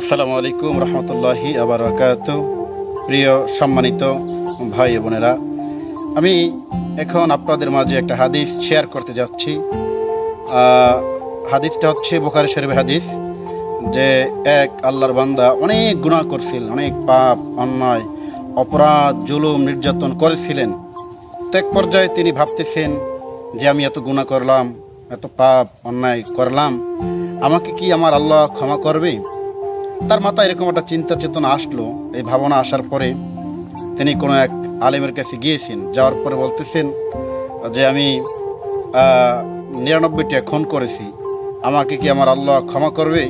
আসসালামু আলাইকুম রহমতুল্লাহি আবার প্রিয় সম্মানিত ভাই বোনেরা, আমি এখন আপনাদের মাঝে একটা হাদিস শেয়ার করতে যাচ্ছি। হাদিসটা হচ্ছে বোখারি শরীফ হাদিস যে এক আল্লাহর বান্দা অনেক গুনাহ করছিল, অনেক পাপ, অন্যায়, অপরাধ, জুলুম, নির্যাতন করেছিলেন। তো এক পর্যায়ে তিনি ভাবতেছেন যে আমি এত গুণা করলাম, এত পাপ, অন্যায় করলাম, আমাকে কি আমার আল্লাহ ক্ষমা করবে? তার মাথায় এরকম একটা চিন্তা চেতনা আসলো। এই ভাবনা আসার পরে তিনি কোনো এক আলেমের কাছে গিয়েছেন, যাওয়ার পরে বলতেছেন যে, আমি নিরানব্বইটা খুন করেছি। আমাকে কি আমার আল্লাহ ক্ষমা করবে?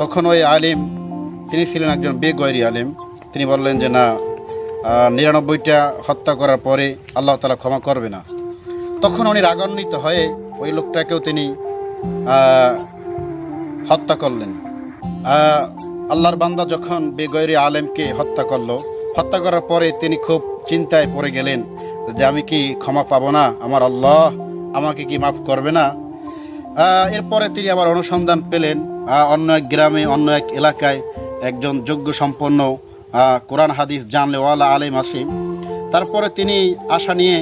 তখন ওই আলেম, তিনি ছিলেন একজন বেগয়রি আলেম। তিনি বললেন যে, না নিরানব্বইটা হত্যা করার পরে আল্লাহ তালা ক্ষমা করবে না। তখন উনি রাগান্বিত হয়ে ওই লোকটাকেও তিনি হত্যা করলেন। আল্লাহর বান্দা যখন বেগৈরি আলেমকে হত্যা করল, হত্যা করার পরে তিনি খুব চিন্তায় পড়ে গেলেন যে আমি কি ক্ষমা পাবো না? আমার আল্লাহ আমাকে কি মাফ করবে না? এরপরে তিনি আবার অনুসন্ধান পেলেন অন্য এক গ্রামে, অন্য এক এলাকায় একজন যোগ্য সম্পন্ন কোরআন হাদিস জানলেওয়ালা আলেম আসিম তারপরে তিনি আশা নিয়ে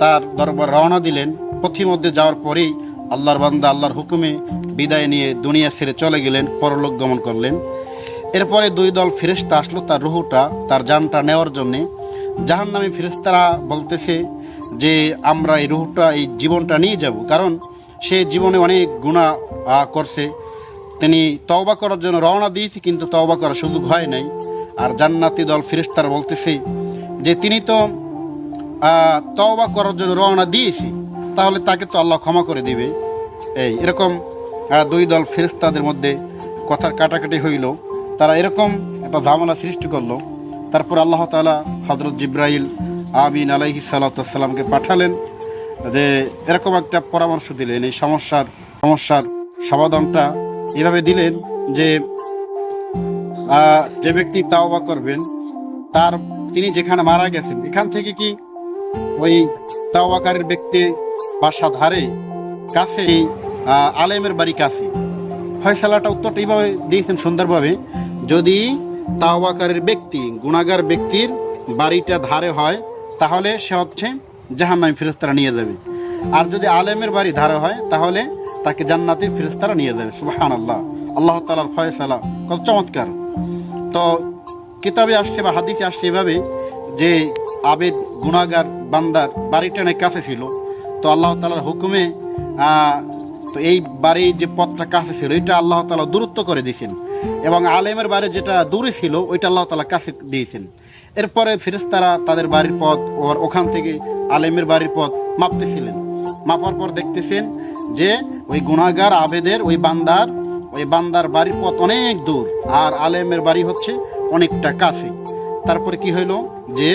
তার দরবার রওনা দিলেন। পথিমধ্যে যাওয়ার পরেই আল্লাহর বান্দা, আল্লাহর হুকুমে বিদায় নিয়ে দুনিয়া ছেড়ে চলে গেলেন, পরলোক গমন করলেন। এরপরে দুই দল ফেরেস্তা আসলো তার রুহুটা, তার জানটা নেওয়ার জন্যে। জাহান নামে ফেরেস্তারা বলতেছে যে, আমরা এই রুহুটা, এই জীবনটা নিয়ে যাব। কারণ সে জীবনে অনেক গুণা করছে। তিনি তওবা করার জন্য রওনা দিয়েছে, কিন্তু তওবা করার সুযোগ হয় নাই। আর জান্নাতি দল ফেরেস্তারা বলতেছে যে, তিনি তো তওবা করার জন্য রওনা দিয়েছি। তাহলে তাকে তো আল্লাহ ক্ষমা করে দিবে। এই, এরকম দুই দল ফেরেস্তাদের মধ্যে কথার কাটাকাটি হইল। তারা এরকম একটা ঝামেলা সৃষ্টি করল। তারপর আল্লাহ তাআলা হজরত জিব্রাইল আমিন আলাইহি সালাতামকে পাঠালেন যে, এরকম একটা পরামর্শ দিলেন। এই সমস্যার সমস্যার সমাধানটা এভাবে দিলেন যে যে ব্যক্তি তাওবা করবেন, তার, তিনি যেখানে মারা গেছেন, এখান থেকে কি ওই তাওবাকারীর ব্যক্তি বাসা ধারে, কাছে আলেমের বাড়ি কাছে। ফয়সালাটা উত্তরটা এইভাবে দিয়েছেন সুন্দরভাবে, যদি তাওবাকারীর ব্যক্তি গুণাগার ব্যক্তির বাড়িটা ধারে হয়, তাহলে সে হচ্ছে জাহান্নামী ফেরেস্তারা নিয়ে যাবে। আর যদি আলেমের বাড়ি ধারে হয়, তাহলে তাকে জান্নাতের ফেরেস্তারা নিয়ে যাবে। সুবাহান আল্লাহ আল্লাহ তালার ফয়সালা। কত চমৎকার। তো কিতাবে আসছে বা হাদিসে আসছে এভাবে যে আবেদ গুনাগার বান্দার বাড়িটা অনেক কাছে ছিল। তো আল্লাহ তালার হুকুমে তো এই বাড়ির যে পথটা কাছে ছিল, এটা আল্লাহ তালা দূরত্ব করে দিয়েছেন। এবং আলেমের বাড়ি যেটা দূরে ছিল, ওইটা আল্লাহ তালা কাছে দিয়েছেন। এরপরে ফেরেস্তারা তাদের বাড়ির পথ ওর ওখান থেকে আলেমের বাড়ির পথ মাপতেছিলেন। মাপার পর দেখতেছেন যে ওই গুণাগার আবেদের, ওই বান্দার ওই বান্দার বাড়ির পথ অনেক দূর, আর আলেমের বাড়ি হচ্ছে অনেকটা কাছে। তারপরে কি হইল? যে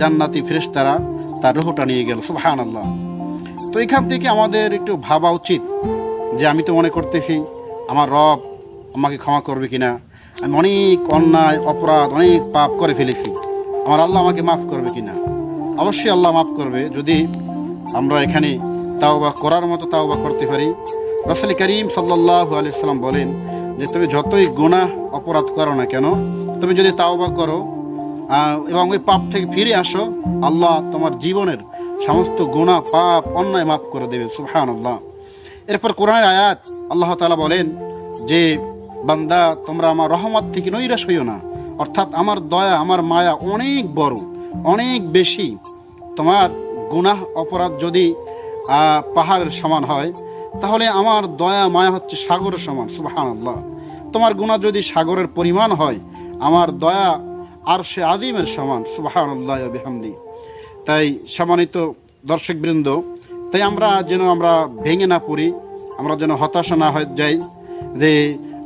জান্নাতি ফেরেশতারা তার রুহটা নিয়ে গেল সুবহান আল্লাহ তো এখান থেকে আমাদের একটু ভাবা উচিত যে আমি তো মনে করতেছি আমার রব আমাকে ক্ষমা করবে কিনা। আমি অনেক অন্যায়, অপরাধ, অনেক পাপ করে ফেলেছি। আমার আল্লাহ আমাকে মাফ করবে কিনা? অবশ্যই আল্লাহ মাফ করবে যদি আমরা এখানে তাওবা করার মতো তাও তাওবা করতে পারি। রসুল করিম সাল্লাহ আলিয়াল্লাম বলেন যে, তুমি যতই গুনাহ, অপরাধ করো না কেন, তুমি যদি তাও তাওবা করো এবং ওই পাপ থেকে ফিরে আসো, আল্লাহ তোমার জীবনের সমস্ত গুনাহ, পাপ, অন্যায় মাফ করে দেবে সুবহান আল্লাহ এরপর কোরআনের আয়াত, আল্লাহ তালা বলেন যে, বান্দা, তোমরা আমার রহমত থেকে নৈরাশ হইও না। অর্থাৎ আমার দয়া, আমার মায়া অনেক বড়, অনেক বেশি। তোমার গুনাহ, অপরাধ যদি পাহাড়ের সমান হয়, তাহলে আমার দয়া, মায়া হচ্ছে সাগরের সমান সুবাহান আল্লাহ তোমার গুণা যদি সাগরের পরিমাণ হয়, আমার দয়া আর সে আদিমের সমান সুবাহান আল্লাহ বেহামদি। তাই সম্মানিত দর্শকবৃন্দ, তাই আমরা যেন আমরা ভেঙে না পড়ি, আমরা যেন হতাশা না হয়ে যাই, যে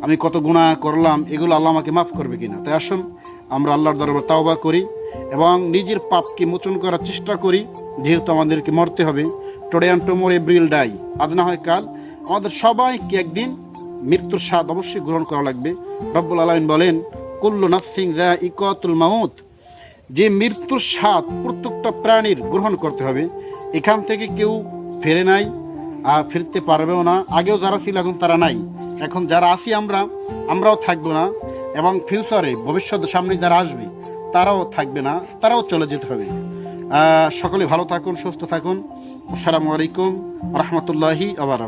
আমি কত গুণা করলাম, এগুলো আল্লাহ আমাকে মাফ করবে কিনা। তাই আসুন, আমরা আল্লাহর দরবার তাওবা করি এবং নিজের পাপকে মোচন করার চেষ্টা করি, যেহেতু আমাদেরকে মরতে হবে। Today and tomorrow April die আজ না হয় কাল। আমাদের সবাইকে একদিন মৃত্যুর স্বাদ অবশ্যই গ্রহণ করা লাগবে। রব্বুল আলমিন বলেন, কুল্লু নাফসিং দা ইকাতুল মাউত। যে মৃত্যুর স্বাদ প্রত্যেকটা প্রাণীর গ্রহণ করতে হবে, এখান থেকে কেউ ফেরে নাই আর ফিরতে পারবেও না। আগেও যারা ছিল, এখন তারা নাই। এখন যারা আছি আমরা, আমরাও থাকব না এবং ফিউচারে ভবিষ্যৎ সামনে যারা আসবে, তারাও থাকবে না, তারাও চলে যেতে হবে। সকলে ভালো থাকুন, সুস্থ থাকুন। আসসালামু আলাইকুম রহমতুল্লাহি আবার